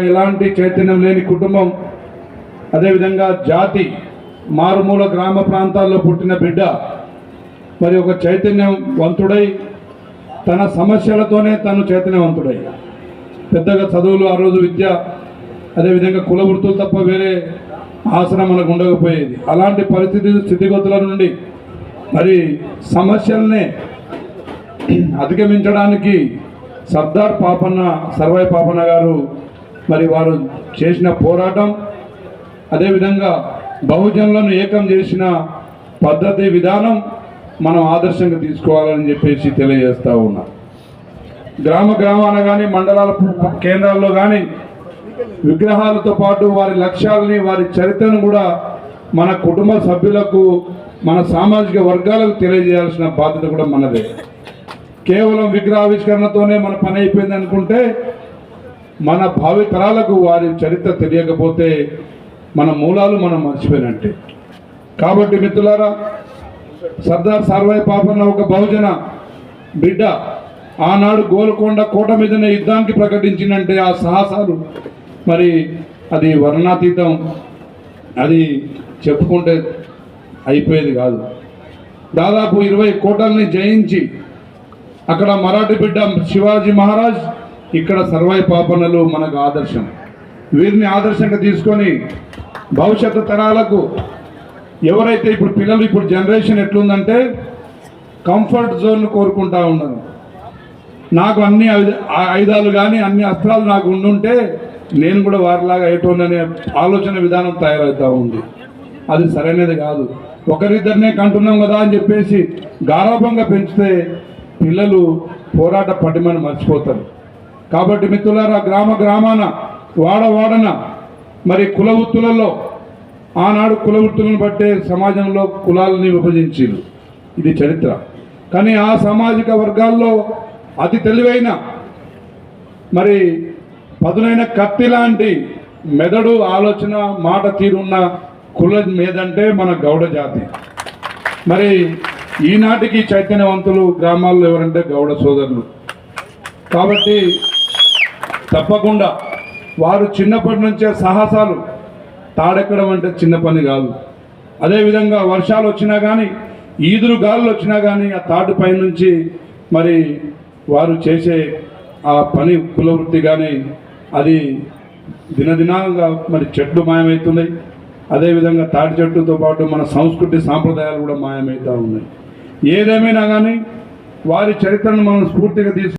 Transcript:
ఎలాంటి చైతన్యం లేని కుటుంబం అదేవిధంగా జాతి మారుమూల గ్రామ ప్రాంతాల్లో పుట్టిన బిడ్డ మరి ఒక చైతన్యం వంతుడై తన సమస్యలతోనే తను చైతన్యవంతుడై. పెద్దగా చదువులు ఆ రోజు విద్య అదేవిధంగా కుల వృత్తులు తప్ప వేరే ఆసనం మనకు ఉండకపోయేది. అలాంటి పరిస్థితి స్థితిగతుల నుండి మరి సమస్యలనే అధిగమించడానికి సర్దార్ పాపన్న సర్వాయి పాపన్న గారు మరి వారు చేసిన పోరాటం అదేవిధంగా బహుజనులను ఏకం చేసిన పద్ధతి విధానం మనం ఆదర్శంగా తీసుకోవాలని చెప్పేసి తెలియజేస్తూ ఉన్నా. గ్రామ గ్రామాన కానీ మండలాల కేంద్రాల్లో కానీ విగ్రహాలతో పాటు వారి లక్ష్యాలని వారి చరిత్రను కూడా మన కుటుంబ సభ్యులకు మన సామాజిక వర్గాలకు తెలియజేయాల్సిన బాధ్యత కూడా మనదే. కేవలం విగ్రహావిష్కరణతోనే మన పని అయిపోయింది అనుకుంటే మన భావితరాలకు వారి చరిత్ర తెలియకపోతే మన మూలాలు మనం మర్చిపోయినట్టే. కాబట్టి మిత్రులారా సర్దార్ సార్వాయి పాపన్న ఒక బహుజన బిడ్డ ఆనాడు గోల్కొండ కోట మీదనే యుద్ధానికి ప్రకటించిందంటే ఆ సాహసాలు. మరి అది వర్ణాతీతం అది చెప్పుకుంటే అయిపోయేది కాదు. దాదాపు ఇరవై కోటల్ని జయించి అక్కడ మరాఠీ బిడ్డ శివాజీ మహారాజ్ ఇక్కడ సర్వాయి పాపనలు మనకు ఆదర్శం వీరిని ఆదర్శంగా తీసుకొని భవిష్యత్తు తరాలకు ఎవరైతే ఇప్పుడు పిల్లలు ఇప్పుడు జనరేషన్ ఎట్లుందంటే కంఫర్ట్ జోన్ను కోరుకుంటా ఉన్నారు. నాకు అన్ని ఆయుధాలు కానీ అన్ని అస్త్రాలు నాకు ఉండుంటే నేను కూడా వారిలాగా అయ్యేటోననే ఆలోచన విధానం తయారవుతూ ఉంది. అది సరైనది కాదు. ఒకరిద్దరినే కంటున్నాం కదా అని చెప్పేసి గారాభంగా పెంచితే పిల్లలు పోరాట పడిమని మర్చిపోతారు. కాబట్టి మిత్రులారా గ్రామ గ్రామాన వాడ వాడన మరి కుల వృత్తులలో ఆనాడు కుల వృత్తులను బట్టే సమాజంలో కులాలని విభజించారు. ఇది చరిత్ర. కానీ ఆ సామాజిక వర్గాల్లో అతి తెలివైన మరి పదునైన కత్తి లాంటి మెదడు ఆలోచన మాట తీరున్న కుల మీదంటే మన గౌడ జాతి. మరి ఈనాటికి చైతన్యవంతులు గ్రామాల్లో ఎవరంటే గౌడ సోదరులు. కాబట్టి తప్పకుండా వారు చిన్నప్పటి నుంచే సాహసాలు. తాడెక్కడం అంటే చిన్న పని కాదు. అదేవిధంగా వర్షాలు వచ్చినా కానీ ఈదురు గాలులు వచ్చినా కానీ ఆ తాటిపై నుంచి మరి వారు చేసే ఆ పని కులవృత్తి కానీ అది దినదినాలుగా మరి చెట్లు మాయమవుతున్నాయి అదేవిధంగా తాటి చెట్టుతో పాటు మన సంస్కృతి సాంప్రదాయాలు కూడా మాయమవుతూ ఉన్నాయి. ఏదేమైనా కానీ వారి చరిత్రను మనం స్ఫూర్తిగా తీసుకు